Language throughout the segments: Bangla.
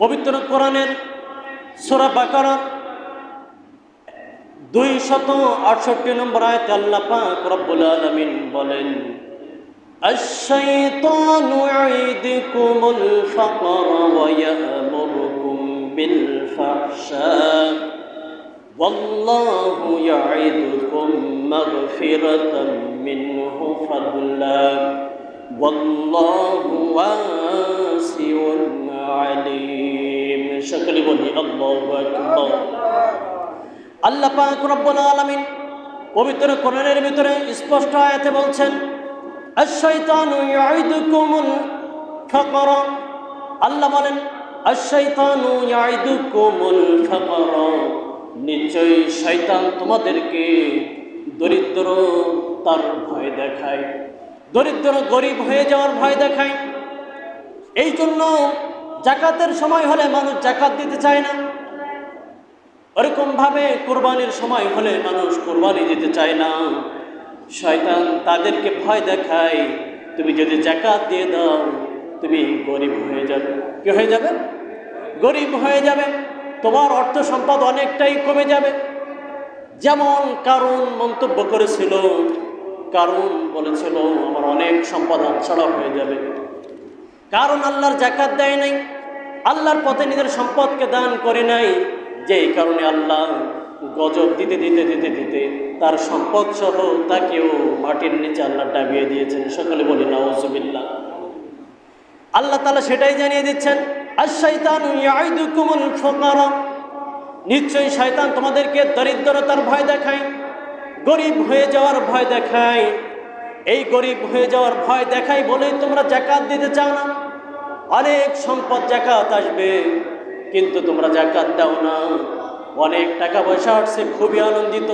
পবিত্র কোরআনের সোরা বাকারা দুই শত আটষট্টি নম্বর আয়তে আল্লাহ পাক রব্বুল আলামিন বলেন الشيطان يعيدكم الفقر ويأمركم بالفحشاء والله يعدكم مغفرة منه فضلا والله واسع عليم সকলে বলি আল্লাহ পাক রব্বুল আলামিন পবিত্র কোরআনের ভিতরে স্পষ্ট আয়াতে বলছেন আশাইতানু ইয়াইদুকুমুল ফাকর। আল্লাহ বলেন আশাইতানু ইয়াইদুকুমুল ফাকর। নিশ্চয়ই শয়তান তোমাদেরকে দরিদ্র, তার ভয় দেখায়। দরিদ্র, গরিব হয়ে যাওয়ার ভয় দেখায়। এই জন্য জাকাতের সময় হলে মানুষ জাকাত দিতে চায় না। ওরকম ভাবে কোরবানির সময় হলে মানুষ কোরবানি দিতে চায় না। শয়তান তাদেরকে ভয় দেখায়, তুমি যদি জাকাত দিয়ে দাও, তুমি গরিব হয়ে যাবে। কি হয়ে যাবে? গরিব হয়ে যাবে। তোমার অর্থ সম্পদ অনেকটাই কমে যাবে। যেমন কারণ মন্তব্য করেছিল কারণ বলেছিল, আমার অনেক সম্পদ হাতছাড়া হয়ে যাবে। কারণ আল্লাহর জাকাত দেয় নাই, আল্লাহর পথে নিজের সম্পদকে দান করে নাই, যেই কারণে আল্লাহ গজব দিতে দিতে দিতে দিতে তার সম্পদ সহ তাকেও মাটির নিচে আল্লাহ ডাবিয়ে দিয়েছেন। সকলে বলি নওয়াজবিল্লা আল্লাহ তালা সেটাই জানিয়ে দিচ্ছেন নিশ্চয়ই শয়তান তোমাদেরকে দরিদ্রতার ভয় দেখায়, গরিব হয়ে যাওয়ার ভয় দেখায়। এই গরিব হয়ে যাওয়ার ভয় দেখাই বলেই তোমরা জাকাত দিতে চাও না। অনেক সম্পদ জাকাত আসবে, কিন্তু তোমরা জাকাত দাও না। অনেক টাকা পয়সা আসছে, খুবই আনন্দিত।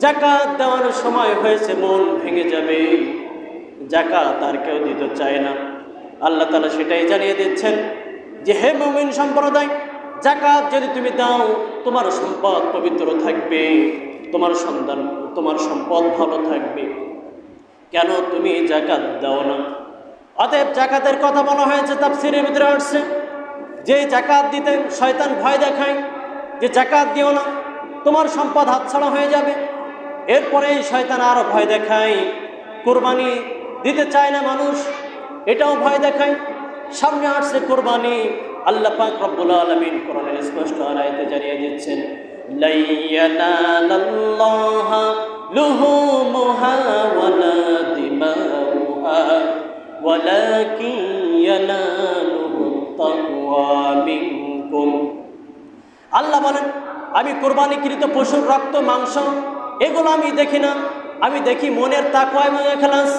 জাকাত দেওয়ার সময় হয়েছে, মন ভেঙে যাবে। জাকাত আর কেউ দিতে চায় না। আল্লাহ তালা সেটাই জানিয়ে দিচ্ছেন যে, হে মমিন সম্প্রদায়, জাকাত যদি তুমি দাও, তোমার সম্পদ পবিত্র থাকবে, তোমার সন্তান, তোমার সম্পদ ভালো থাকবে। কেন তুমি জাকাত দাও না? অতএব জাকাতের কথা বলা হয়েছে তাফসিরের ভিতরে আসছে। যে জাকাত দিতে শয়তান ভয় দেখায়, যে জাকাত দিও না, তোমার সম্পদ হাতছাড়া হয়ে যাবে। এরপরে শয়তান আরও ভয় দেখায়, কোরবানি দিতে চায় না মানুষ, এটাও ভয় দেখায়। সামনে আসছে কোরবানি, আল্লাহ পাক রব্বুল আলামিন কোরআনের স্পষ্ট আয়াতে জানিয়ে দিচ্ছেন, লাইয়ানালাল্লাহা লুহুমুহা ওয়ালা ইয়ানালুহু তাকওয়া মিনকুম আল্লাহ বলেন, আমি কোরবানিকৃত পশুর রক্ত, মাংস এগুলো আমি দেখি না। আমি দেখি মনের তাকওয়া এবং এখলাস।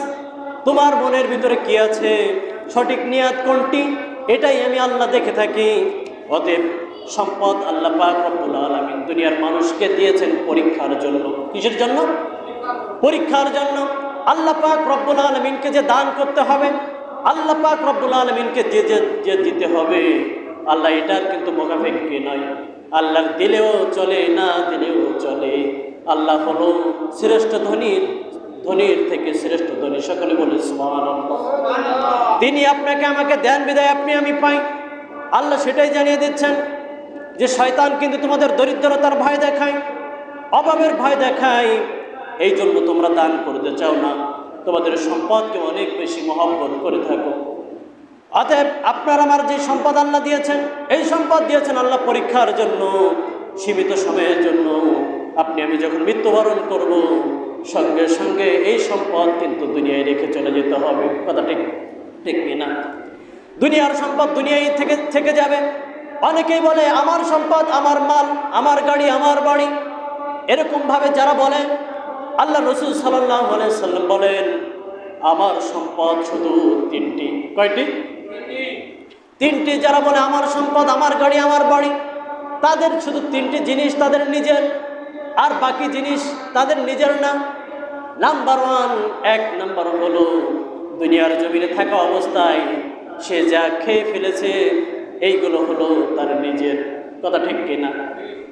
তোমার মনের ভিতরে কি আছে? সঠিক নিয়াত কোনটি? এটাই আমি আল্লাহ দেখে থাকি। অতএব সম্পদ আল্লাহ পাক রব্বুল আলামিন দুনিয়ার মানুষকে দিয়েছেন পরীক্ষার জন্য। কিসের জন্য? পরীক্ষার জন্য। আল্লাহ পাক রব্বুল আলমিনকে যে দান করতে হবে, আল্লাহ পাক রব্বুল আলমিনকে যে যে দিতে হবে, আল্লাহ এটার কিন্তু মোকাফেককে নয়। আল্লাহ দিলেও চলে, না দিলেও চলে। আল্লাহ হলো শ্রেষ্ঠ ধনীর ধনীর থেকে শ্রেষ্ঠ ধনী। সকলে বলে। তিনি আপনাকে আমাকে দেন বিদায়, আপনি আমি পাই। আল্লাহ সেটাই জানিয়ে দিচ্ছেন যে শয়তান কিন্তু তোমাদের দরিদ্রতার ভয় দেখায়, অভাবের ভয় দেখায়। এই জন্য তোমরা দান করতে চাও না। তোমাদের সম্পদকে অনেক বেশি মহব্বত করে থাকো। অতএব আপনার আমার যে সম্পদ আল্লাহ দিয়েছেন, এই সম্পদ দিয়েছেন আল্লাহ পরীক্ষার জন্য, সীমিত সময়ের জন্য। আপনি আমি যখন মৃত্যুবরণ করব, সঙ্গে সঙ্গে এই সম্পদ কিন্তু দুনিয়ায় রেখে চলে যেতে হবে। কথা ঠিক ঠিক না দুনিয়ার সম্পদ দুনিয়ায় থেকে থেকে যাবে। অনেকেই বলে, আমার সম্পদ, আমার মাল, আমার গাড়ি, আমার বাড়ি। এরকমভাবে যারা বলে আল্লাহ রসুল সাল্লাহ সাল্লাম বলেন, আমার সম্পদ শুধু তিনটি। কয়টি? তিনটি, যারা বলে, আমার সম্পদ, আমার গাড়ি, আমার বাড়ি। তাদের শুধু তিনটি জিনিস তাদের নিজের, আর বাকি জিনিস তাদের নিজের না। নাম্বার ওয়ান, এক নাম্বার হলো, দুনিয়ার জমিনে থাকা অবস্থায় সে যা খেয়ে ফেলেছে, এইগুলো হলো তার নিজের। কথা ঠিক কিনা?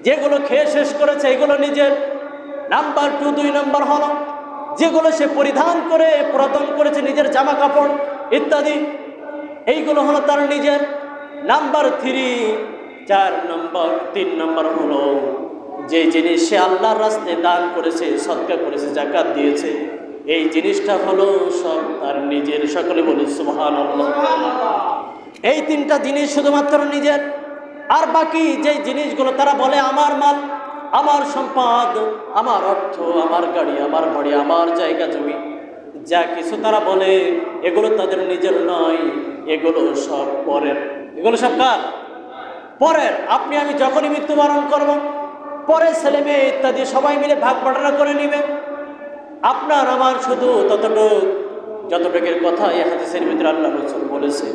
যেগুলো খেয়ে শেষ করেছে, এগুলো নিজের। নাম্বার টু, দুই নাম্বার হলো, যেগুলো সে পরিধান করে, পুরাতন করেছে, নিজের জামা কাপড় ইত্যাদি, এইগুলো হলো তার নিজের। নাম্বার থ্রি, চার নম্বর, তিন নম্বর হলো, যে জিনিস সে আল্লাহর রাস্তায় দান করেছে, সৎকার করেছে, জাকাত দিয়েছে, এই জিনিসটা হলো সব তার নিজের। সকলে বলে সুবহান এই তিনটা জিনিস শুধুমাত্র নিজের, আর বাকি যে জিনিসগুলো তারা বলে, আমার মাল আমার সম্পদ, আমার অর্থ, আমার গাড়ি, আমার বাড়ি আমার জায়গা, জমি, যা কিছু তারা বলে, এগুলো তাদের নিজের নয়, এগুলো সব পরের। এগুলো সব কার? পরের। আপনি, আমি যখনই মৃত্যুবরণ করব পরে ছেলে মেয়ে ইত্যাদি সবাই মিলে ভাগ বাটনা করে নেবে। আপনার, আমার শুধু ততটুক। যতটুকের কথা এই হাদিসের ভিতরে আল্লাহ রসুল বলেছে,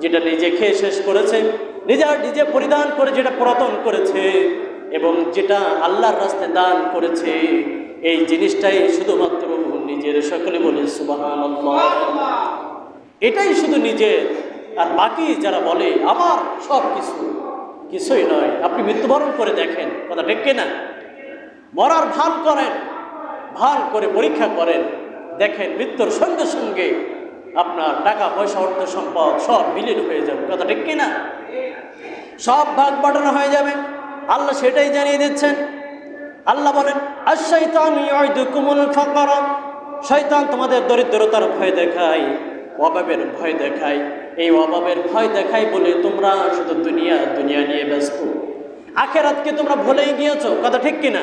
যেটা নিজে খেয়ে শেষ করেছে নিজের নিজে পরিধান করে যেটা পুরাতন করেছে এবং যেটা আল্লাহর রাস্তায় দান করেছে, এই জিনিসটাই শুধুমাত্র নিজের সকলে বলে সুবাহান এটাই শুধু নিজের, আর বাকি যারা বলে, আমার সব কিছু। কিছুই নয়। আপনি মৃত্যুবরণ করে দেখেন, কথা ঠিক না মরার ভান করেন ভান করে পরীক্ষা করেন, দেখেন মৃত্যুর সঙ্গে সঙ্গে আপনার টাকা, পয়সা, অর্থ, সম্পদ সব বিলীন হয়ে যাবে, কথা ঠিক কিনা? সব ভাগ বাটানো হয়ে যাবে। আল্লাহ সেটাই জানিয়ে দিচ্ছেন। আল্লাহ বলেন ইয়াইদুকুমুল ফাকর। শয়তান তোমাদের দরিদ্রতার ভয় দেখায়, অভাবের ভয় দেখায়। এই অভাবের ভয় দেখায় বলে তোমরা শুধু দুনিয়া দুনিয়া নিয়ে ব্যস্ত। আখেরাতকে তোমরা ভুলেই গিয়েছো, কথা ঠিক কিনা?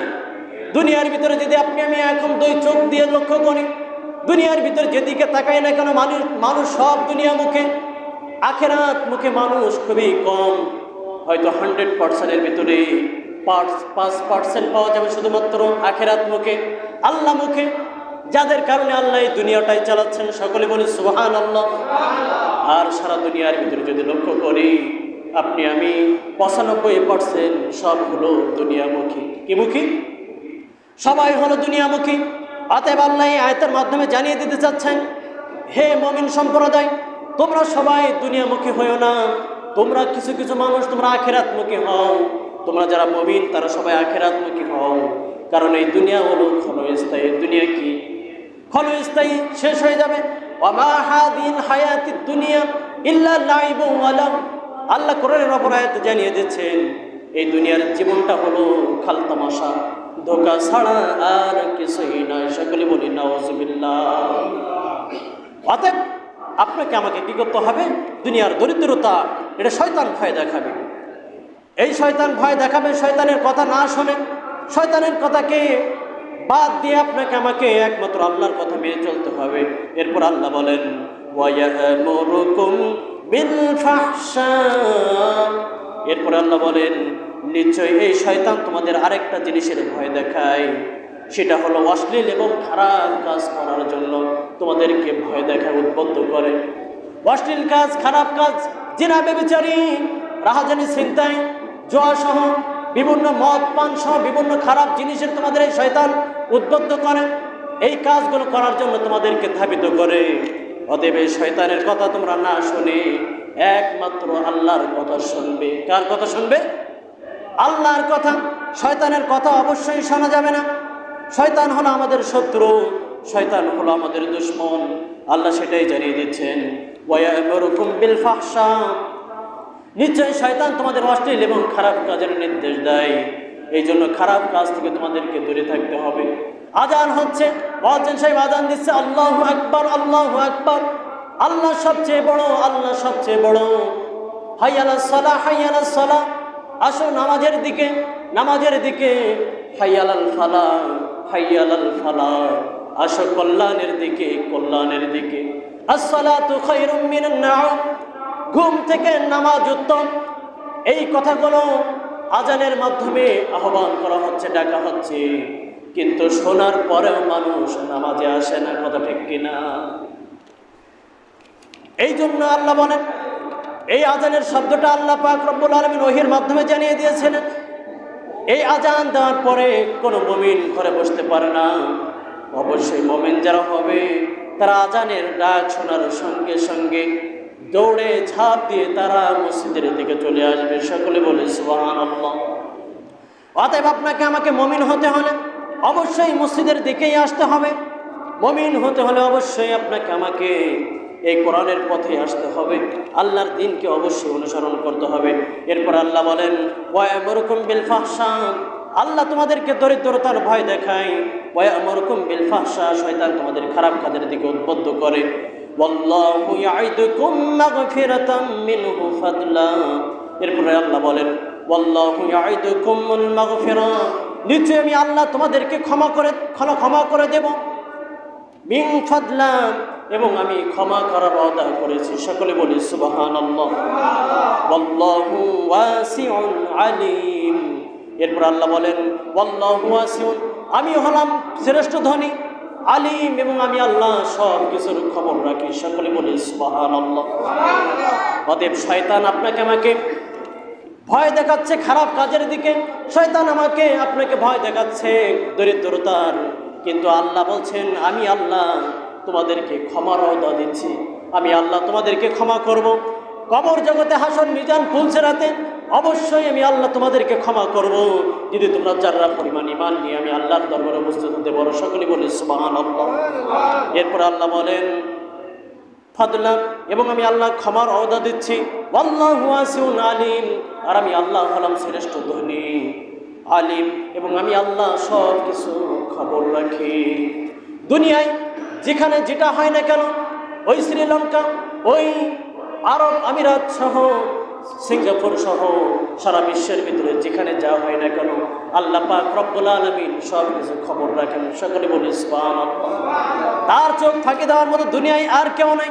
দুনিয়ার ভিতরে যদি আপনি, আমি এখন দুই চোখ দিয়ে লক্ষ্য করি, দুনিয়ার ভিতরে যেদিকে তাকাই না কেন মানুষ মানুষ সব দুনিয়া মুখে। আখেরাত মুখে মানুষ খুবই কম। হয়তো হান্ড্রেড পার্সেন্টের ভিতরে পাঁচ পাঁচ পার্সেন্ট পাওয়া যাবে শুধুমাত্র আখেরাত মুখে, আল্লাহ মুখে। যাদের কারণে আল্লাহ এই দুনিয়াটাই চালাচ্ছেন, সকলে বলে সুহান আল্লাহ আর সারা দুনিয়ার ভিতরে যদি লক্ষ্য করি, আপনি আমি পঁচানব্বই পার্সেন্ট সব হলো দুনিয়ামুখী। কি মুখী? সবাই হলো দুনিয়ামুখী। অতএব আল্লাহ এই আয়তের মাধ্যমে জানিয়ে দিতে চাচ্ছেন, হে মমিন সম্প্রদায়, তোমরা সবাই দুনিয়ামুখী হয়েও না। তোমরা কিছু কিছু মানুষ, তোমরা আখেরাতমুখী হও। তোমরা যারা মবিন তারা সবাই আখেরাতমুখী হও। কারণ এই দুনিয়া হলো ক্ষণস্থায়ী। দুনিয়া কি? ক্ষণস্থায়ী শেষ হয়ে যাবে। ওমা হাদিন হায়াতি দুনিয়া ইল্লা লাইবু আল্লাহ কোরআনের অপর জানিয়ে দিচ্ছেন, এই দুনিয়ার জীবনটা হলো খালতামাশা ধোকা ছাড়া আর কিছুই নয় সকলে বলি নওয়াজবিল্লাহ অতএব আপনাকে আমাকে কি করতে হবে দুনিয়ার দরিদ্রতা। এটা শয়তান ভয় দেখাবে। এই শয়তান ভয় দেখাবে, শয়তানের কথা না শোনে, শয়তানের কথাকে বাদ দিয়ে আপনাকে আমাকে একমাত্র আল্লাহর কথা মেনে চলতে হবে। এরপর আল্লাহ বলেন এরপরে আল্লাহ বলেন, নিশ্চয়ই এই শয়তান তোমাদের আরেকটা জিনিসের ভয় দেখায়। সেটা হলো অশ্লীল এবং খারাপ কাজ করার জন্য তোমাদেরকে ভয় দেখায় উদ্বুদ্ধ করে। অশ্লীল কাজ, খারাপ কাজ, জিনা বেবিচারি রাহাজানি চিন্তায় জোয়া সহ বিভিন্ন মদ, পান সহ বিভিন্ন খারাপ জিনিসের তোমাদের এই শয়তান উদ্বুদ্ধ করে। এই কাজগুলো করার জন্য তোমাদেরকে ধাবিত করে। অতএব এই শয়তানের কথা তোমরা না শুনে একমাত্র আল্লাহর কথা শুনবে। কার কথা শুনবে? আল্লাহর কথা। শয়তানের কথা অবশ্যই শোনা যাবে না। শয়তান হলো আমাদের শত্রু, শয়তান হলো আমাদের দুশ্মন। আল্লাহ সেটাই জানিয়ে দিচ্ছেন নিশ্চয়ই শয়তান তোমাদের অশ্লীল এবং খারাপ কাজের নির্দেশ দেয়। এই জন্য খারাপ কাজ থেকে তোমাদেরকে দূরে থাকতে হবে। আজান হচ্ছে বলছেন সাহেব আজান দিচ্ছে, আল্লাহ আকবর আল্লাহ আকবর আল্লাহ সবচেয়ে বড় আল্লাহ সবচেয়ে বড় হাইয়ালা সালা হাইয়ালা সালা আসো নামাজের দিকে নামাজের দিকে হাইয়ালাল ফালা হাইয়ালাল ফালা আসো কল্যাণের দিকে কল্যাণের দিকে। আসসালাতু খায়রুম মিনান ঘুম থেকে নামাজ উত্তম। এই কথাগুলো আজানের মাধ্যমে আহ্বান করা হচ্ছে, ডাকা হচ্ছে। কিন্তু শোনার পরেও মানুষ নামাজে আসে না, কথা ঠিক কিনা? এই জন্য আল্লাহ বলেন, এই আজানের শব্দটা আল্লাহ পাক রব্বুল আলমিন ওহির মাধ্যমে জানিয়ে দিয়েছিলেন এই আজান দেওয়ার পরে কোনো মমিন ঘরে বসতে পারে না। অবশ্যই মমিন যারা হবে, তারা আজানের ডাক শোনার সঙ্গে সঙ্গে দৌড়ে ঝাঁপ দিয়ে তারা মসজিদের দিকে চলে আসবে। সকলে বলে সুবাহান অতএব আপনাকে আমাকে মমিন হতে হলে অবশ্যই মসজিদের দিকেই আসতে হবে। মমিন হতে হলে অবশ্যই আপনাকে আমাকে এই কোরআনের পথে আসতে হবে। আল্লাহর দিনকে অবশ্যই অনুসরণ করতে হবে। এরপর আল্লাহ বলেন ওয়ামরকুম বিল আল্লাহ তোমাদেরকে দরিদ্রতার ভয় দেখায়। ওয়ামরকুম বিল শয়তান তোমাদের খারাপ কাজের দিকে উদ্বুদ্ধ করে। এরপরে আল্লাহ বলেন মাগফিরা নিশ্চয়ই আমি আল্লাহ তোমাদেরকে ক্ষমা করে ক্ষমা করে দেব। মিন এবং আমি ক্ষমা করার অদা করেছি। সকলে বলি আলিম। এরপর আল্লাহ বলেন আমি হলাম শ্রেষ্ঠ ধনী, আলিম, এবং আমি আল্লাহ সব কিছুর খবর রাখি। সকলে বলি, সুবহানাল্লাহ। অতএব শয়তান আপনাকে আমাকে ভয় দেখাচ্ছে, খারাপ কাজের দিকে। শয়তান আমাকে আপনাকে ভয় দেখাচ্ছে, দরিদ্রতার। কিন্তু আল্লাহ বলছেন, আমি আল্লাহ তোমাদেরকে ক্ষমার অদা দিচ্ছি। আমি আল্লাহ তোমাদেরকে ক্ষমা করব। কবর জগতে হাসন মিজান ফুলছে রাতে। অবশ্যই আমি আল্লাহ তোমাদেরকে ক্ষমা করব। যদি তোমরা যারা পরিমাণ ইমান নিয়ে আমি আল্লাহর দরবারে উপস্থিত হতে পারো সকলে বলি সুবাহান এরপর আল্লাহ বলেন ফাদলাম এবং আমি আল্লাহ ক্ষমার অদা দিচ্ছি। আলিম। আর আমি আল্লাহ হলাম শ্রেষ্ঠ ধনী, আলিম, এবং আমি আল্লাহ সব কিছু খবর রাখি। দুনিয়ায় যেখানে যেটা হয় না কেন, ওই শ্রীলঙ্কা, ওই আরব আমিরাত সহ সিঙ্গাপুর সহ, সারা বিশ্বের ভিতরে যেখানে যা হয় না কেন, আল্লাহ পাক রব্বুল আলমিন সব কিছু খবর রাখেন সকলে বলি। তার চোখ ফাঁকি দেওয়ার মতো দুনিয়ায় আর কেউ নাই